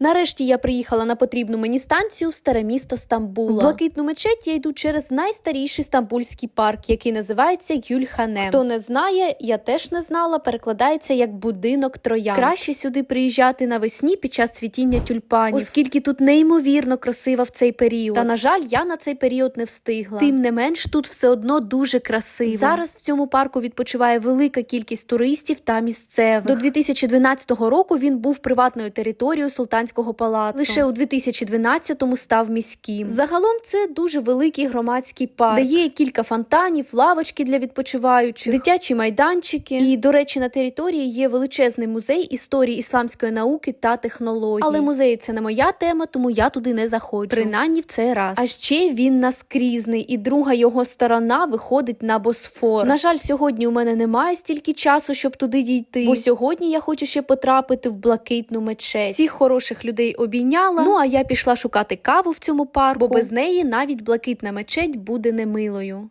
Нарешті я приїхала на потрібну мені станцію в старе місто Стамбула. В блакитну мечеть я йду через найстаріший стамбульський парк, який називається Гюльханем. Хто не знає, я теж не знала, перекладається як будинок троян. Краще сюди приїжджати навесні під час цвітіння тюльпанів, оскільки тут неймовірно красиво в цей період. Та на жаль, я на цей період не встигла. Тим не менш, тут все одно дуже красиво. Зараз в цьому парку відпочиває велика кількість туристів та місцевих. До 2012 року він був приватною територією султанського палацу. Лише у 2012-му став міським. Загалом це дуже великий громадський парк, де є кілька фонтанів, лавочки для відпочиваючих, дитячі майданчики. І, до речі, на території є величезний музей історії ісламської науки та технологій. Але музеї це не моя тема, тому я туди не заходжу. Принаймні в цей раз. А ще він наскрізний, і друга його сторона виходить на Босфор. На жаль, сьогодні у мене немає стільки часу, щоб туди дійти. Бо сьогодні я хочу ще потрапити в блакитну мечеть. Всіх хороших людей обійняла. Ну а я пішла шукати каву в цьому парку, бо без неї навіть блакитна мечеть буде немилою.